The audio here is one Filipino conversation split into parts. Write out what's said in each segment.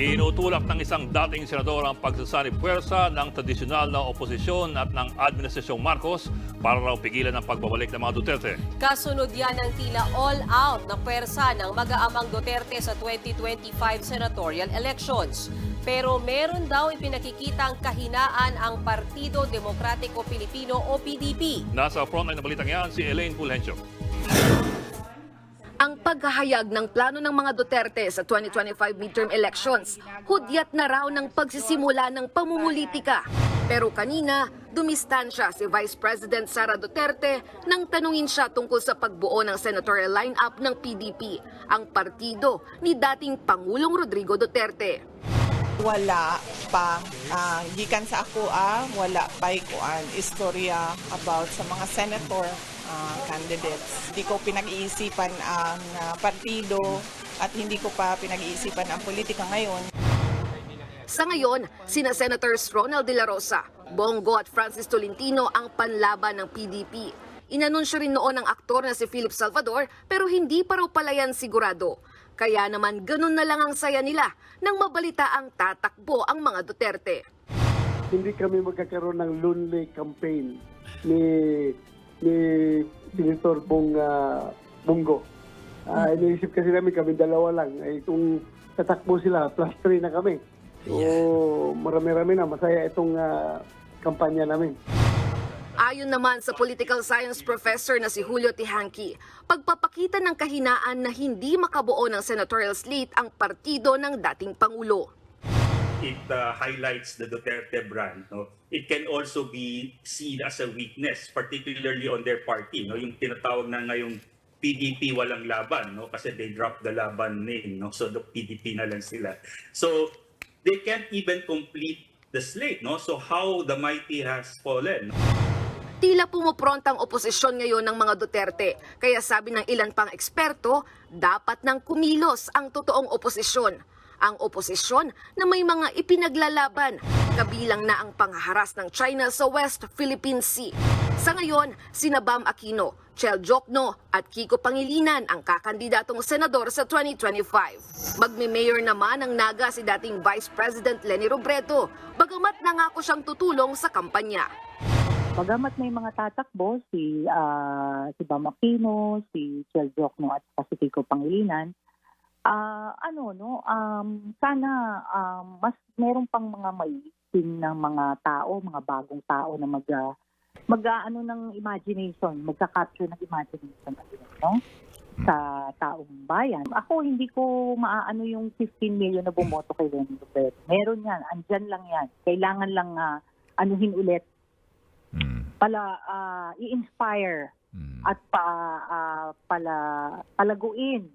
Tinutulak ng isang dating senador ang pagsasanib puwersa ng tradisyonal na oposisyon at ng Administrasyong Marcos para raw pigilan ang pagbabalik ng mga Duterte. Kasunod yan ang tila all-out na pwersa ng mag-aamang Duterte sa 2025 senatorial elections. Pero meron daw ipinakikitang kahinaan ang Partido Demokratiko Pilipino o PDP. Nasa frontline na balitang yan si Elaine Fulgencio. Ang paghahayag ng plano ng mga Duterte sa 2025 midterm elections, hudyat na raw ng pagsisimula ng pamumulitika. Pero kanina, dumistansya si Vice President Sara Duterte nang tanungin siya tungkol sa pagbuo ng senatorial lineup ng PDP, ang partido ni dating Pangulong Rodrigo Duterte. Wala pa ah, gikan sa ako ah wala pa kuan istorya about sa mga senator ah, candidates di ko pinag-iisipan ang ah, partido at hindi ko pa pinag-iisipan ang politika ngayon Sa ngayon, sina Senators Ronald De La Rosa, Bongo at Francis Tolentino ang panlaban ng PDP. Inanunsyo rin noon ng aktor na si Philip Salvador pero hindi pa raw pala yan sigurado. Kaya naman ganun na lang ang saya nila nang mabalita ang tatakbo ang mga Duterte. hindi kami magkakaroon ng lonely campaign ni ni Senator Bong ah, Bongo. Ah, iniisip kasi namin kami dalawa lang. Ay kung tatakbo sila, plus three na kami. So, marami-rami na. Masaya itong ah, kampanya namin. Ayon naman sa political science professor na si Julio Tihanki, pagpapakita ng kahinaan na hindi makabuo ng senatorial slate ang partido ng dating Pangulo. it uh, highlights the Duterte brand. No? It can also be seen as a weakness, particularly on their party. No? Yung tinatawag na ngayong PDP walang laban, no? kasi they dropped the laban name. No? So the PDP na lang sila. So they can't even complete the slate. No? So how the mighty has fallen. Tila pumuprontang oposisyon ngayon ng mga Duterte. Kaya sabi ng ilan pang eksperto, dapat nang kumilos ang totoong oposisyon. Ang oposisyon na may mga ipinaglalaban, kabilang na ang panghaharas ng China sa West Philippine Sea. Sa ngayon, sina Bam Aquino, Chel Jokno at Kiko Pangilinan ang kakandidatong senador sa 2025. Magme-mayor naman ng Naga si dating Vice President Leni Robredo, bagamat nangako siyang tutulong sa kampanya. Bagamat may mga tatakbo, si, ah, si Bam Aquino, si Chel Jokno at si Pangilinan, ah, ano, no, um, sana um, mas meron pang mga maiisip ng mga tao, mga bagong tao na mag, ah, mag ah, ano ng imagination, magka-capture ng imagination no? sa taong bayan. Ako, hindi ko maaano yung 15 million na bumoto kay Lenny Robredo. Meron yan, andyan lang yan. Kailangan lang ah, anuhin ulit pala ah, i-inspire at pa ah, pala palaguin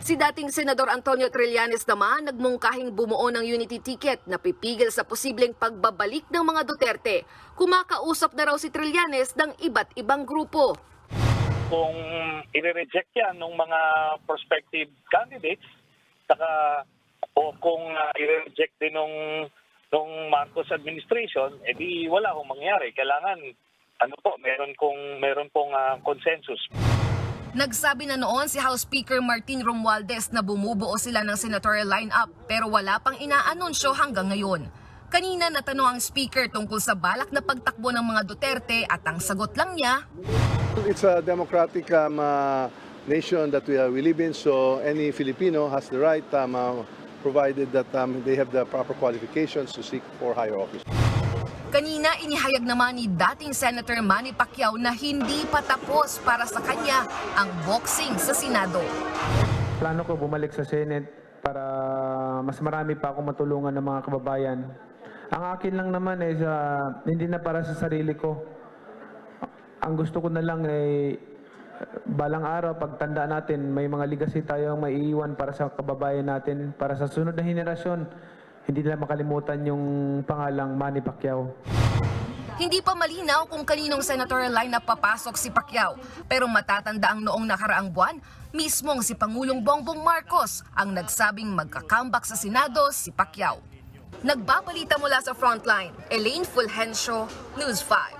Si dating Senador Antonio Trillanes naman nagmungkahing bumuo ng unity ticket na pipigil sa posibleng pagbabalik ng mga Duterte. Kumakausap na raw si Trillanes ng iba't ibang grupo. kung i-reject yan ng mga prospective candidates, saka o kung uh, i-reject din nung nung Marcos administration, edi wala akong mangyari. Kailangan ano po, meron kong meron pong ah, consensus. Nagsabi na noon si House Speaker Martin Romualdez na bumubuo sila ng senatorial lineup pero wala pang inaanunsyo hanggang ngayon. Kanina natanong ang speaker tungkol sa balak na pagtakbo ng mga Duterte at ang sagot lang niya, It's a democratic um, uh, nation that we, uh, we live in, so any Filipino has the right, um, uh, provided that um, they have the proper qualifications to seek for higher office. Kanina inihayag naman ni dating Senator Manny Pacquiao na hindi pa tapos para sa kanya ang boxing sa Senado. Plano ko bumalik sa Senate para mas marami pa ako matulungan ng mga kababayan. Ang akin lang naman is ah, hindi na para sa sarili ko. Ang gusto ko na lang ay balang araw pagtanda natin may mga legacy tayong maiiwan para sa kababayan natin para sa sunod na henerasyon hindi nila makalimutan yung pangalang Manny Pacquiao. Hindi pa malinaw kung kaninong senatorial lineup papasok si Pacquiao. Pero matatanda ang noong nakaraang buwan, mismong si Pangulong Bongbong Marcos ang nagsabing magkakambak sa Senado si Pacquiao. Nagbabalita mula sa frontline, Elaine Fulgencio, News 5.